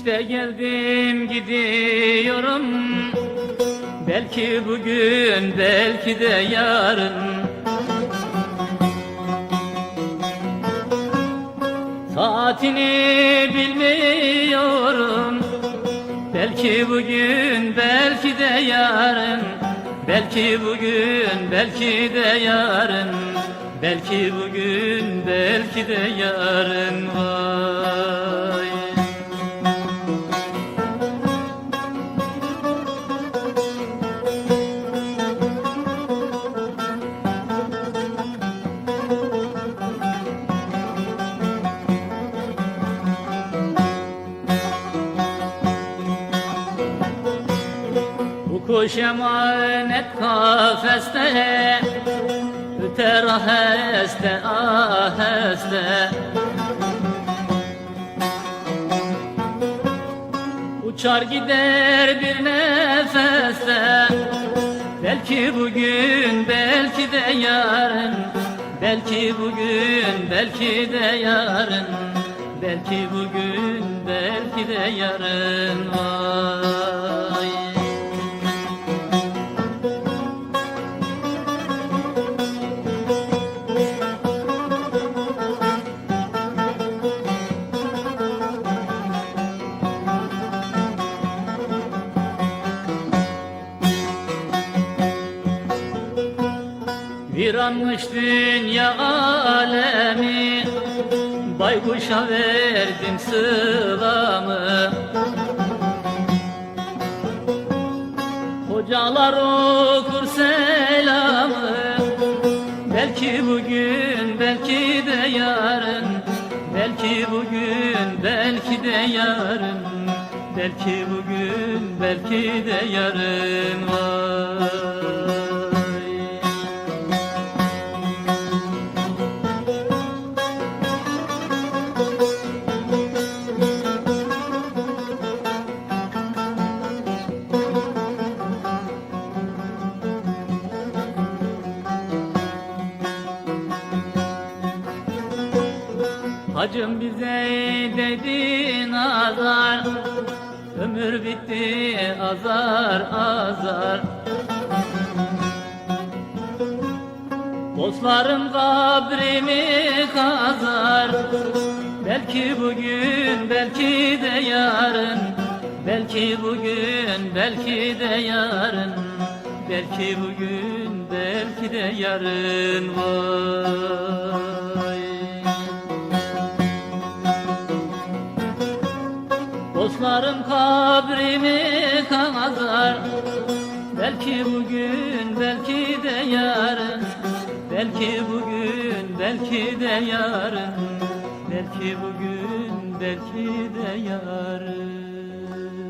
İşte geldim gidiyorum. Belki bugün belki de yarın. Saatini bilmiyorum. Belki bugün belki de yarın. Belki bugün belki de yarın. Belki bugün belki de yarın vay kuş emanet kafeste Öter aheste aheste Uçar gider bir nefeste Belki bugün belki de yarın. Belki bugün belki de yarın. Belki bugün belki de yarın. Vay Viranmış dünya alemi. Baykuşa verdim sılamı Hocalar okur selamı. Belki bugün belki de yarın. Belki bugün belki de yarın. Belki bugün belki de yarın Vay Hacım bize dedi nazar. Ömür bitti azar azar. Dostlarım kabrimi kazar. Belki bugün belki de yarın. Belki bugün belki de yarın. Belki bugün belki de yarın Vay Dostlarım kabrimi kazar Belki bugün belki de yarın. Belki bugün belki de yarın. Belki bugün belki de yarın